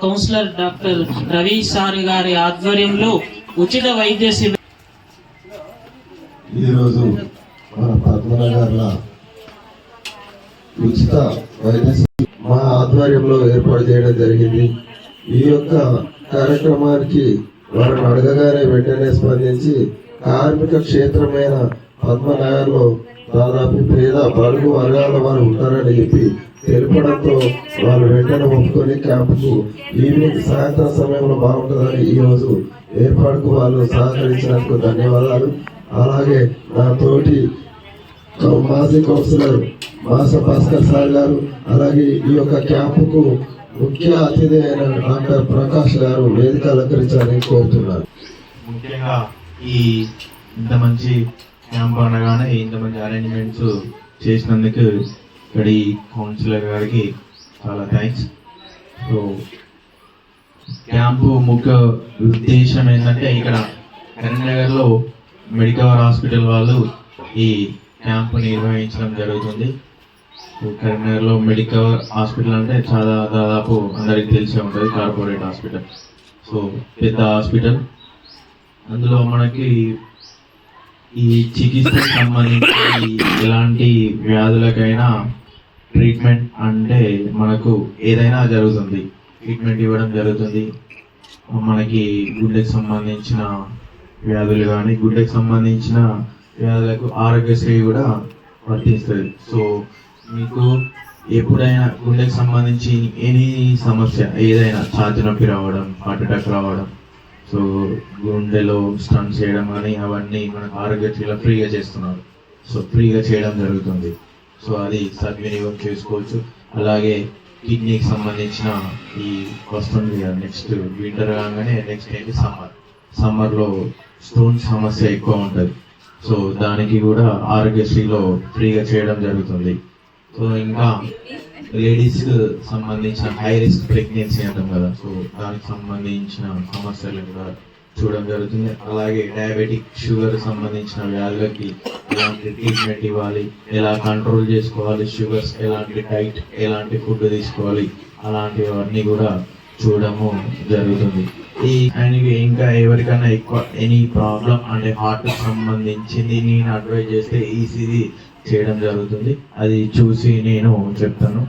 Councillor doctor Ravi sir గారి ఆధ్వర్యంలో ఉచిత వైద్య శిబిరం ఈరోజు మన పద్మనగర్ల ఉచిత వైద్య మా ఆధ్వర్యంలో ఏర్పాటు చేయడం జరిగింది. ఈ యొక్క కార్యక్రమానికి వారిని అడగగానే వెంటనే స్పందించి కార్మిక క్షేత్రమైన పద్మనగర్లో దాదాపు పేద బడుగు వర్గాల వారు ఉంటారని చెప్పి తెలుపడంతో వాళ్ళు వెంటనే ఒప్పుకొని క్యాంపుకు ఈవినింగ్ సాయంత్రం సమయంలో బాగుంటుందని ఈ రోజు ఏర్పాటుకు వాళ్ళు సహకరించినందుకు ధన్యవాదాలు. అలాగే నా తోటి మాజీ కౌన్సిలర్ మాస భాస్కర్ సార్ గారు అలాగే ఈ యొక్క క్యాంపుకు ముఖ్య అతిథి అయిన డాక్టర్ ప్రకాష్ గారు వేదిక అలంకరించాలని కోరుతున్నారు ముఖ్యంగా ఈ ఇంత మంచి క్యాంప్ అనగానే ఇంత మంచి అరేంజ్మెంట్స్ చేసినందుకు ఇక్కడి కౌన్సిలర్ గారికి చాలా థ్యాంక్స్ సో క్యాంపు ముఖ్య ఉద్దేశం ఏంటంటే ఇక్కడ కరీంనగర్లో మెడికవర్ హాస్పిటల్ వాళ్ళు ఈ క్యాంపు నిర్వహించడం జరుగుతుంది. కరీంనగర్లో మెడికవర్ హాస్పిటల్ అంటే చాలా దాదాపు అందరికి తెలిసే ఉంటుంది కార్పొరేట్ హాస్పిటల్. సో పెద్ద హాస్పిటల్. అందులో మనకి ఈ చికిత్సకు సంబంధించి ఎలాంటి వ్యాధులకైనా ట్రీట్మెంట్ అంటే మనకు ఏదైనా జరుగుతుంది. ట్రీట్మెంట్ ఇవ్వడం జరుగుతుంది. మనకి గుండెకి సంబంధించిన వ్యాధులు కానీ గుండెకి సంబంధించిన వ్యాధులకు ఆరోగ్యశ్రీ కూడా వర్తిస్తుంది. సో మీకు ఎప్పుడైనా గుండెకి సంబంధించి ఎనీ సమస్య ఏదైనా ఛాతి నొప్పి రావడం హార్ట్ అటాక్ రావడం సో గుండెలో స్టన్ చేయడం కానీ అవన్నీ మనకు ఆరోగ్యశ్రీలో ఫ్రీగా చేస్తున్నారు. సో ఫ్రీగా చేయడం జరుగుతుంది. సో అది సద్వినియోగం చేసుకోవచ్చు. అలాగే కిడ్నీకి సంబంధించిన ఈ వస్తుంది నెక్స్ట్ వింటర్ కాగానే నెక్స్ట్ ఏంటి? సమ్మర్. సమ్మర్లో స్టోన్ సమస్య ఎక్కువ ఉంటుంది. సో దానికి కూడా ఆరోగ్యశ్రీలో ఫ్రీగా చేయడం జరుగుతుంది. సో ఇంకా లేడీస్ సంబంధించిన హై రిస్క్ ప్రెగ్నెన్సీ అంటాం కదా సో దానికి సంబంధించిన సమస్యలు కూడా చూడడం జరుగుతుంది. అలాగే డయాబెటిక్ షుగర్ సంబంధించిన వ్యాధులకి ఎలాంటి ట్రీట్మెంట్ ఇవ్వాలి ఎలా కంట్రోల్ చేసుకోవాలి షుగర్స్ ఎలాంటి డైట్ ఎలాంటి ఫుడ్ తీసుకోవాలి అలాంటివన్నీ కూడా చూడడము జరుగుతుంది. ఈ అండ్ ఇంకా ఎవరికైనా ఎక్కువ ఎనీ ప్రాబ్లం అంటే హార్ట్ సంబంధించింది నేను అడ్వైజ్ చేస్తే ఈసీజీ చేయడం జరుగుతుంది. అది చూసి నేను చెప్తాను.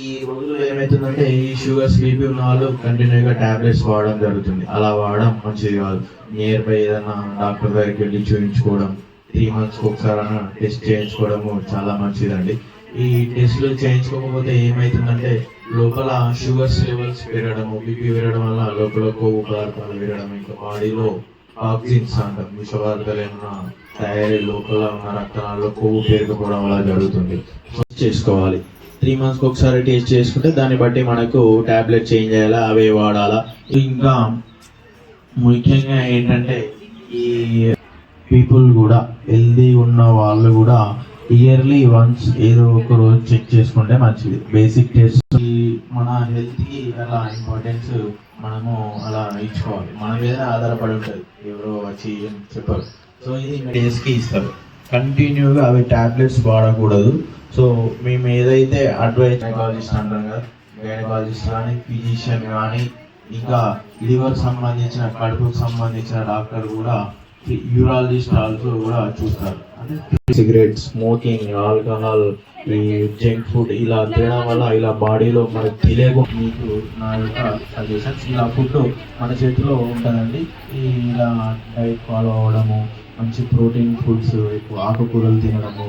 ఈ రోజుల్లో ఏమవుతుందంటే ఈ షుగర్ బీపీ ఉన్న వాళ్ళు కంటిన్యూగా టాబ్లెట్స్ వాడడం జరుగుతుంది. అలా వాడడం మంచిది కాదు. నియర్ బై ఏదైనా డాక్టర్ దగ్గరికి వెళ్ళి చూపించుకోవడం త్రీ మంత్స్కి ఒకసారి టెస్ట్ చేయించుకోవడము చాలా మంచిదండి. ఈ టెస్ట్లు చేయించుకోకపోతే ఏమవుతుందంటే లోపల షుగర్స్ లెవెల్స్ పెరగడము బీపీ పెరగడం వల్ల లోపల కొవ్వు పదార్థాలు పెరగడం ఇంకా బాడీలో టాక్సిన్స్ అంటాం. విష పదార్థాలు ఏమన్నా తయారీ లోపల ఉన్న రక్తనాల్లో కొవ్వు పేరుకుపోవడం వల్ల జరుగుతుంది. చేసుకోవాలి. త్రీ మంత్స్కి ఒకసారి టెస్ట్ చేసుకుంటే దాన్ని బట్టి మనకు ట్యాబ్లెట్ చేంజ్ చేయాలా అవే వాడాలా. ఇంకా ముఖ్యంగా ఏంటంటే ఈ పీపుల్ కూడా హెల్దీ ఉన్న వాళ్ళు కూడా ఇయర్లీ వన్స్ ఏదో ఒక రోజు చెక్ చేసుకుంటే మంచిది. బేసిక్ టెస్ట్ మన హెల్త్కి అలా ఇంపార్టెన్స్ మనము అలా ఇచ్చుకోవాలి. మన మీద ఆధారపడి ఉంటుంది. ఎవరో వచ్చి చెప్పరు. సో ఇది డేస్కి ఇస్తారు. కంటిన్యూగా అవి టాబ్లెట్స్ వాడకూడదు. సో మేము ఏదైతే అడ్వైజ్ గైనకాలజిస్ట్ అంటాం కదా గైనకాలజిస్ట్ కానీ ఫిజిషియన్ కానీ ఇంకా లివర్ సంబంధించిన కడుపుకు సంబంధించిన డాక్టర్ కూడా యూరాలజిస్ట్ ఆల్సో కూడా చూస్తారు. అంటే సిగరెట్ స్మోకింగ్ ఆల్కహాల్ ఈ జంక్ ఫుడ్ ఇలా తినడం వల్ల ఇలా బాడీలో మనకు తెలియకు మీకు నా యొక్క సజెషన్స్ ఇలా ఫుడ్ మన చేతిలో ఉంటుందండి. ఇలా డైట్ ఫాలో అవ్వడము మంచి ప్రోటీన్ ఫుడ్స్ ఎక్కువ ఆకుకూరలు తినడము